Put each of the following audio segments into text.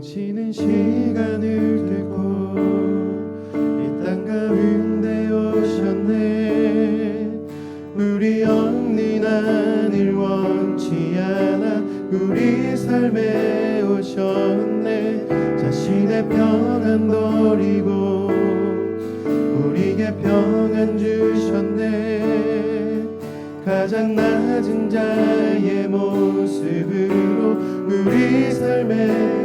지는 시간을 들고 이 땅 가운데 오셨네. 우리 없는 하늘 원치 않아 우리 삶에 오셨네. 자신의 평안 버리고 우리에게 평안 주셨네. 가장 낮은 자의 모습으로 우리 삶에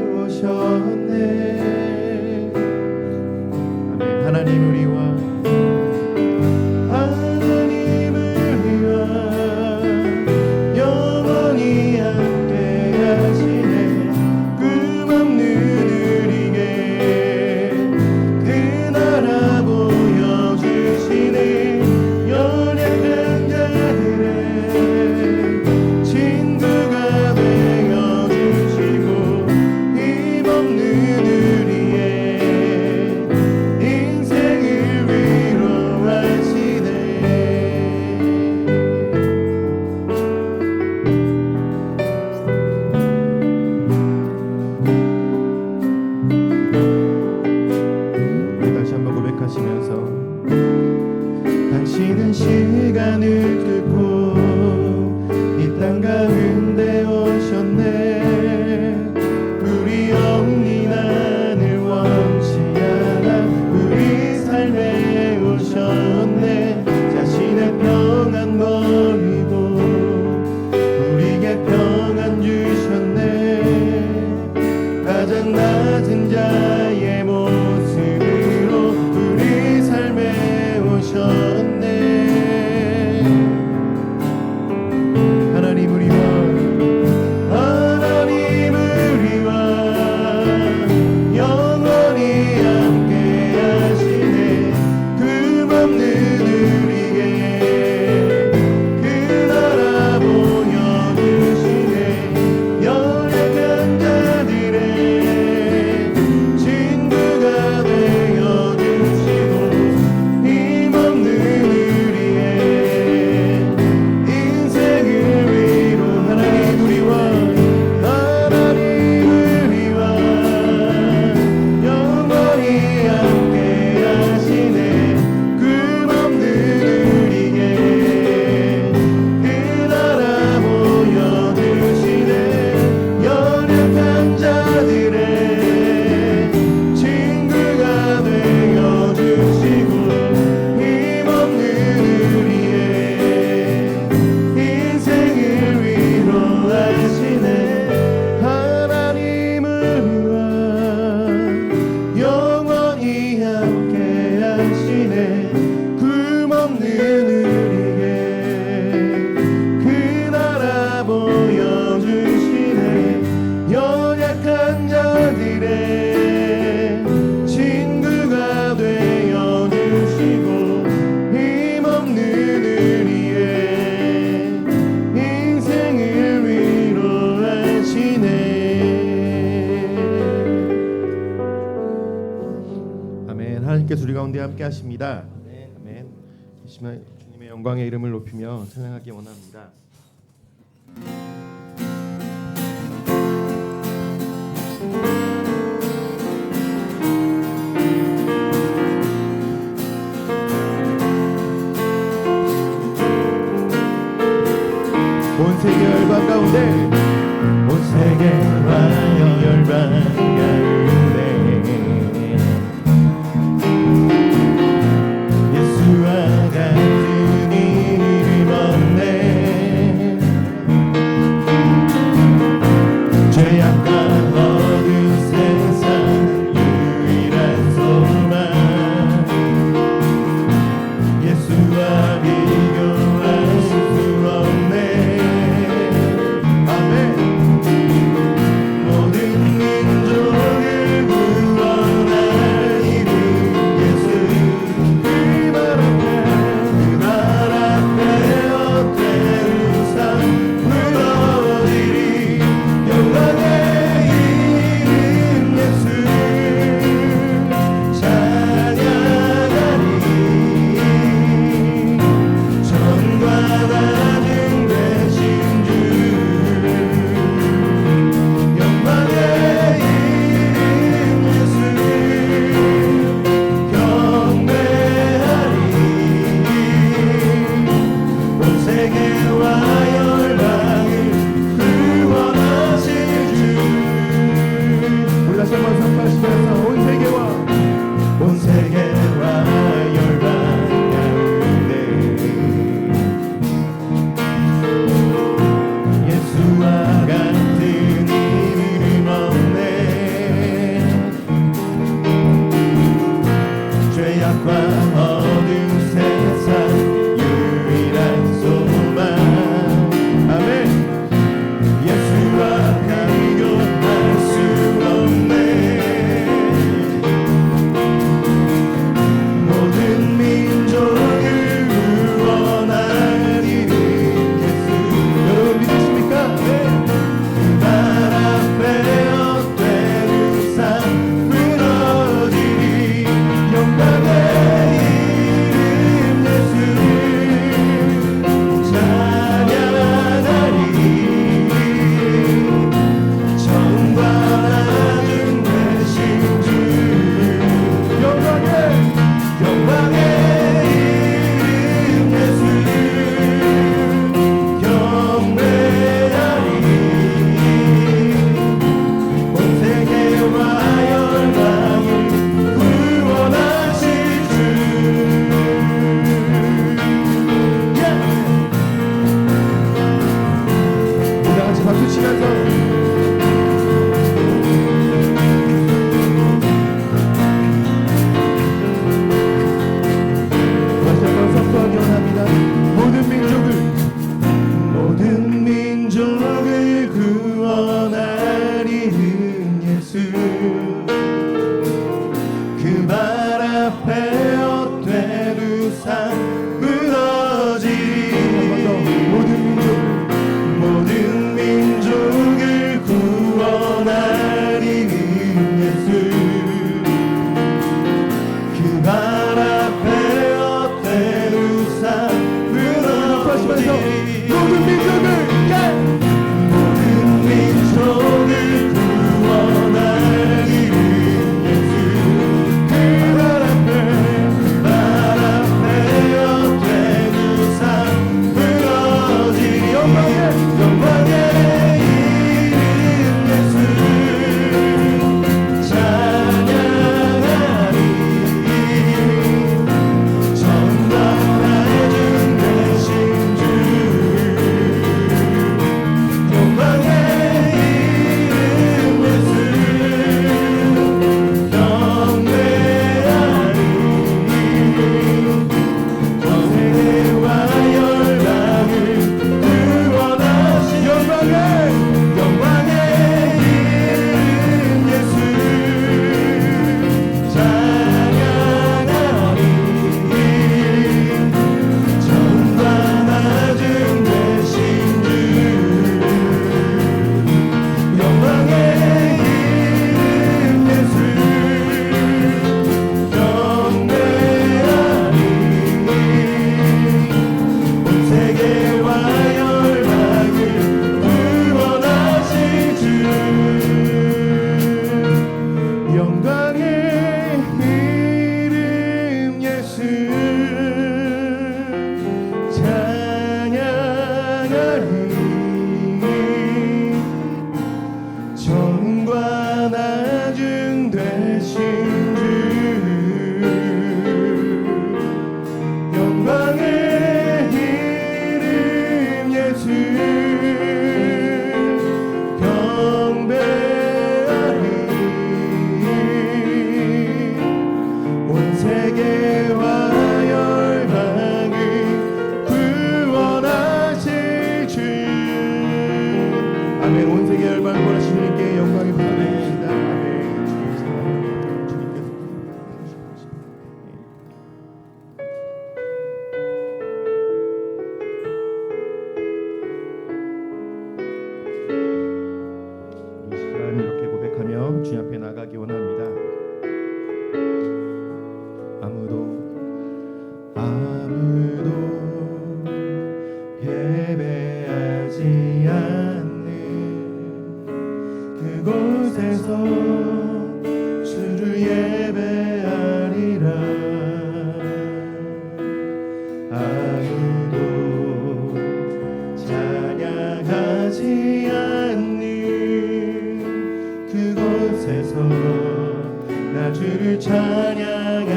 주님께서 우리 가운데 함께 하십니다. 아멘. 아멘. 주님의 영광의 이름을 높이며 찬양하기 원합니다. 온 세계 열반 가운데 온 세계 열반 열반 가운데 expression. Glory be to Yeah.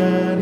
Amen.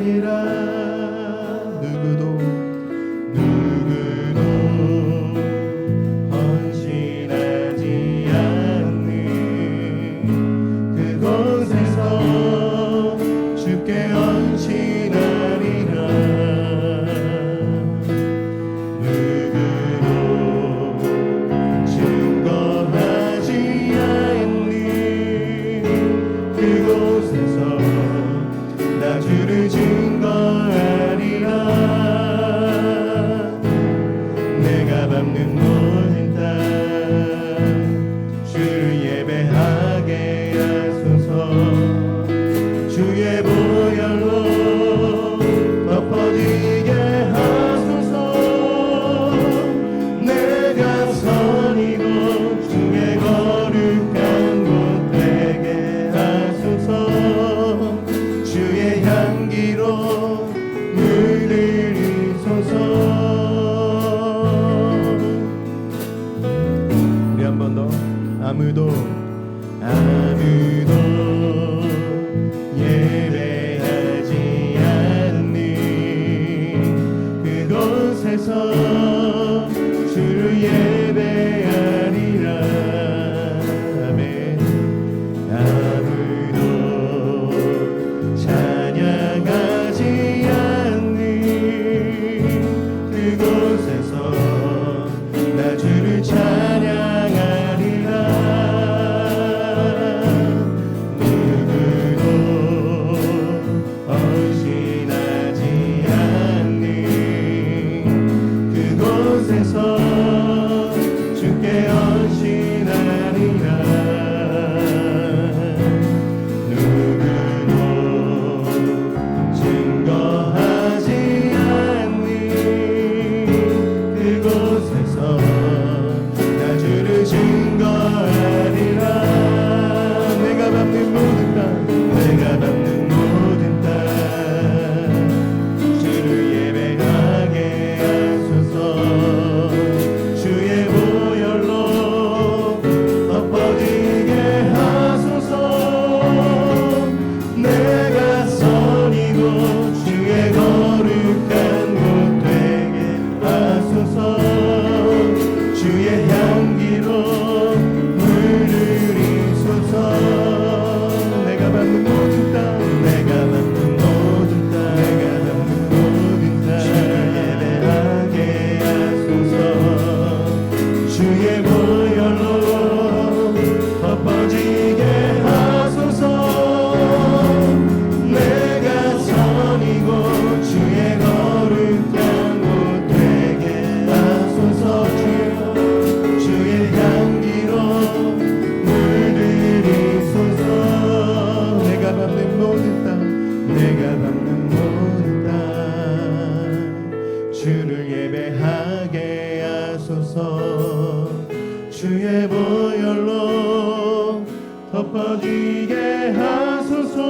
퍼지게 하소서.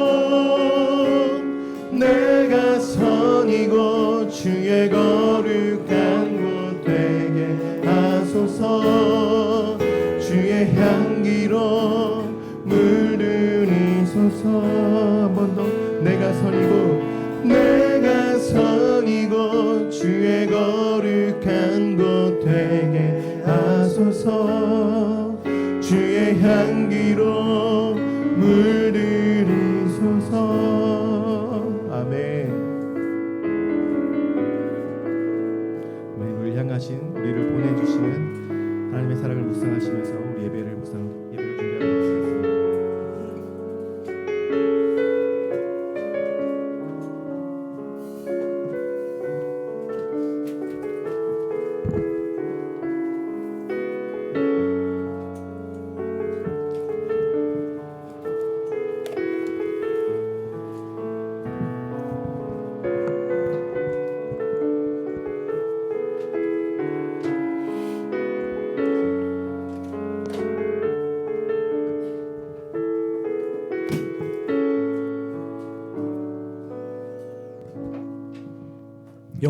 내가 선이고 주의 거룩한 곳 되게 하소서. 주의 향기로 물들이소서. 한 번 더. 내가 선이고 내가 선이고 주의 거룩한 곳 되게 하소서. 향기로 물들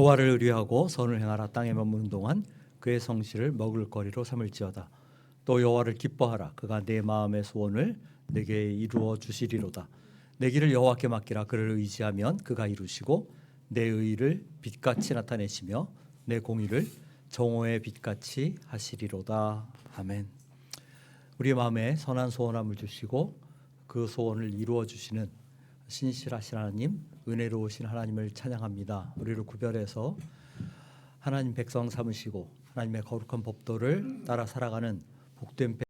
여호와를 의뢰하고 선을 행하라 땅에 머무는 동안 그의 성실을 먹을 거리로 삼을지어다. 또 여호와를 기뻐하라 그가 내 마음의 소원을 내게 이루어 주시리로다. 내 길을 여호와께 맡기라 그를 의지하면 그가 이루시고 내 의를 빛같이 나타내시며 내 공의를 정오의 빛같이 하시리로다. 아멘. 우리 마음에 선한 소원함을 주시고 그 소원을 이루어 주시는 신실하신 하나님, 은혜로우신 하나님을 찬양합니다. 우리를 구별해서 하나님 백성 삼으시고 하나님의 거룩한 법도를 따라 살아가는 복된